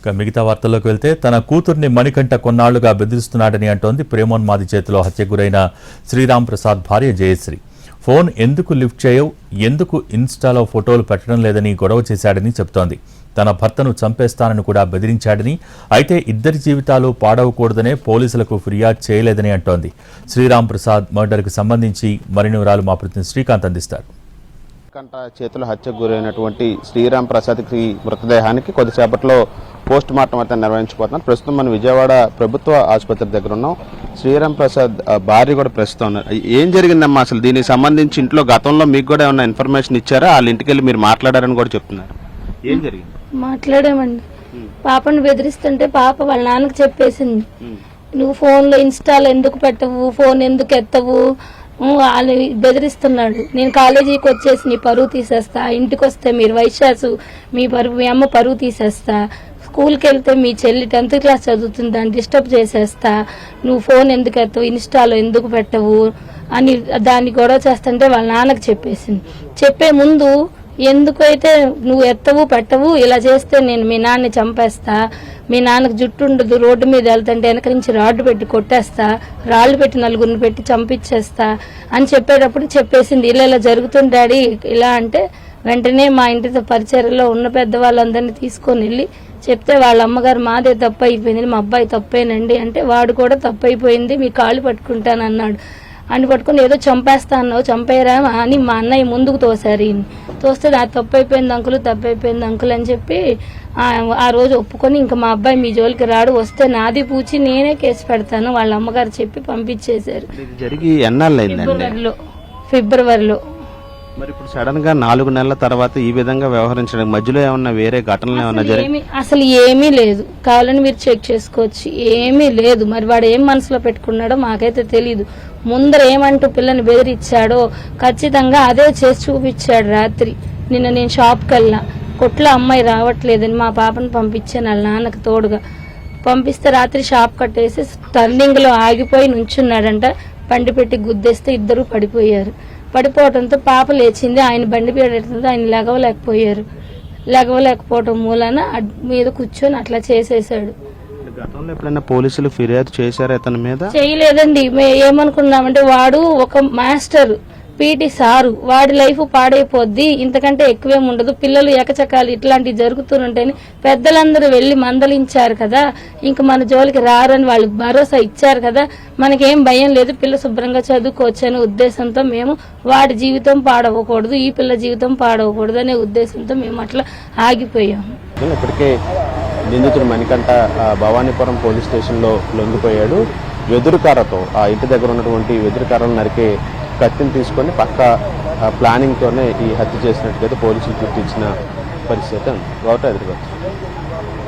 ఇక మిగతా వార్తల్లోకి వెళ్తే తన కూతుర్ని మణికంఠ కొన్నాళ్ళుగా బెదిరిస్తున్నాడని అంటోంది ప్రేమోన్మాది చేతిలో హత్యకు గురైన శ్రీరామ్ ప్రసాద్ భార్య జయశ్రీ. ఫోన్ ఎందుకు లిఫ్ట్ చేయవు ఎందుకు ఇన్స్టాలో ఫోటోలు పెట్టడం లేదని గొడవ చేశాడని చెబుతోంది తన భర్తను చంపేస్తానని కూడా బెదిరించాడని అయితే ఇద్దరి జీవితాలు పాడవకూడదనే పోలీసులకు ఫిర్యాదు చేయలేదని అంటోంది. శ్రీరామ్ ప్రసాద్ మర్డర్కు సంబంధించి మరిన్ని వివరాలు మా ప్రతినిధి శ్రీకాంత్ అందిస్తారు. కంట చేతుల హత్యకు గురైనటువంటి శ్రీరామ్ ప్రసాద్కి మృతదేహానికి కొద్దిసేపట్లో పోస్ట్ మార్టం అయితే నిర్వహించబోతున్నాం ప్రస్తుతం మనం విజయవాడ ప్రభుత్వ ఆసుపత్రి దగ్గర ఉన్నాం శ్రీరామ్ ప్రసాద్ భార్య కూడా ప్రస్తుతం ఉన్నారు ఏం జరిగిందమ్మా అసలు దీనికి సంబంధించి ఇంట్లో గతంలో మీకు కూడా ఏమైనా ఇన్ఫర్మేషన్ ఇచ్చారా వాళ్ళ ఇంటికి వెళ్ళి మీరు మాట్లాడారని కూడా చెప్తున్నారు ఏం జరిగింది మాట్లాడామండి పాపను బెదిరిస్తుంటే పాప వాళ్ళ నాన్నకి చెప్పేసింది నువ్వు ఫోన్లో ఇన్స్టాల్ ఎందుకు పెట్టవు ఫోన్ ఎందుకు ఎత్తవు వాళ్ళు బెదిరిస్తున్నాడు. నేను కాలేజీకి వచ్చేసి నీ పరువు తీసేస్తా. ఇంటికి వస్తే మీరు వైశాసు మీ పరువు మీ అమ్మ పరువు తీసేస్తా. స్కూల్కి వెళ్తే మీ చెల్లి టెన్త్ క్లాస్ చదువుతుంది దాన్ని డిస్టర్బ్ చేసేస్తా. నువ్వు ఫోన్ ఎందుకు ఎత్తవు ఇన్స్టాలో ఎందుకు పెట్టవు అని దాన్ని గొడవ చేస్తుంటే వాళ్ళ నాన్నకి చెప్పేసింది. చెప్పే ముందు ఎందుకైతే నువ్వు ఎత్తవు పెట్టవు ఇలా చేస్తే నేను మీ నాన్నని చంపేస్తా మీ నాన్నకు జుట్టు ఉండదు రోడ్డు మీద వెళ్తుంటే వెనక నుంచి రాడ్డు పెట్టి కొట్టేస్తా రాళ్ళు పెట్టి నలుగురిని పెట్టి చంపించేస్తా అని చెప్పేటప్పుడు చెప్పేసింది. ఇలా ఇలా జరుగుతుంది డాడీ ఇలా అంటే వెంటనే మా ఇంటితో పరిచర్లో ఉన్న పెద్దవాళ్ళందరినీ తీసుకొని వెళ్ళి చెప్తే వాళ్ళ అమ్మగారు మాదే తప్పు అయిపోయింది మా అబ్బాయి తప్పేనండి అంటే వాడు కూడా తప్పు అయిపోయింది మీ కాళ్ళు పట్టుకుంటానన్నాడు. అని పట్టుకుని ఏదో చంపేస్తా అన్నావు చంపేరా అని మా అన్నయ్య ముందుకు తోసారు తోస్తే అది తప్పు అయిపోయింది అంకులు తప్పు అయిపోయింది అంకుల్ అని చెప్పి ఆ ఆ రోజు ఒప్పుకొని ఇంకా మా అబ్బాయి మీ జోలికి రాడు వస్తే నాది పూచి నేనే కేసు పెడతాను వాళ్ళ అమ్మగారు చెప్పి పంపించేశారు. జరిగి ఎన్నాళ్ళు ఫిబ్రవరిలో. మరి ఇప్పుడు సడన్గా నాలుగు నెలల తర్వాత ఈ విధంగా వ్యవహరించడం మధ్యలో ఏమన్నా వేరే ఘటనలు ఏమన్నా జరిగి ఏమీ అసలు ఏమీ లేదు. కావాలని మీరు చెక్ చేసుకోవచ్చు. ఏమీ లేదు. మరి వాడు ఏం మనసులో పెట్టుకున్నాడో మాకైతే తెలియదు ముందర ఏమంటూ పిల్లని బెదిరించాడో ఖచ్చితంగా అదే చేసి చూపించాడు రాత్రి. నిన్న నేను షాప్కి వెళ్ళా కొట్లో అమ్మాయి రావట్లేదని మా పాపను పంపించాను వాళ్ళ నాన్నకు తోడుగా. పంపిస్తే రాత్రి షాప్ కట్టేసి టర్నింగ్లో ఆగిపోయి నుంచున్నాడంట. బండి పెట్టి గుద్దేస్తే ఇద్దరు పడిపోయారు. పడిపోవడంతో పాప లేచింది. ఆయన బండి పెడుతుంది ఆయన లెగవలేకపోయారు. లెగవలేకపోవటం మూలన మీద కూర్చొని అట్లా చేసేసాడు గతంలో ఎప్పుడైనా పోలీసులు ఫిర్యాదు చేశారా ఇతని మీద? చేయలేదండి. మేము ఏమనుకున్నామంటే వాడు ఒక మాస్టర్. పీటీ సారు వాడి లైఫ్ పాడైపోద్ది ఇంతకంటే ఎక్కువేం ఉండదు. పిల్లలు ఎకచకాలు ఇట్లాంటివి జరుగుతుంటేనే పెద్దలందరూ వెళ్ళి మందలించారు కదా. ఇంక మన జోలికి రారని వాళ్ళకి భరోసా ఇచ్చారు కదా. మనకేం భయం లేదు పిల్ల శుభ్రంగా చదువుకోవచ్చు అనే ఉద్దేశంతో మేము వాడి జీవితం పాడవకూడదు ఈ పిల్ల జీవితం పాడవకూడదు అనే ఉద్దేశంతో మేము అట్లా ఆగిపోయాము ఇప్పటికే నిందితుడు మణికంఠ భవానీపురం పోలీస్ స్టేషన్లో లొంగిపోయాడు. వెదురుకారతో ఆ ఇంటి దగ్గర ఉన్నటువంటి వెదురుకారను నరికే కత్తిని తీసుకొని పక్క ఆ, ప్లానింగ్తోనే ఈ హత్య చేసినట్టుగా పోలీసులు గుర్తించిన పరిస్థితి ఉంది. గౌట ఎదురుగా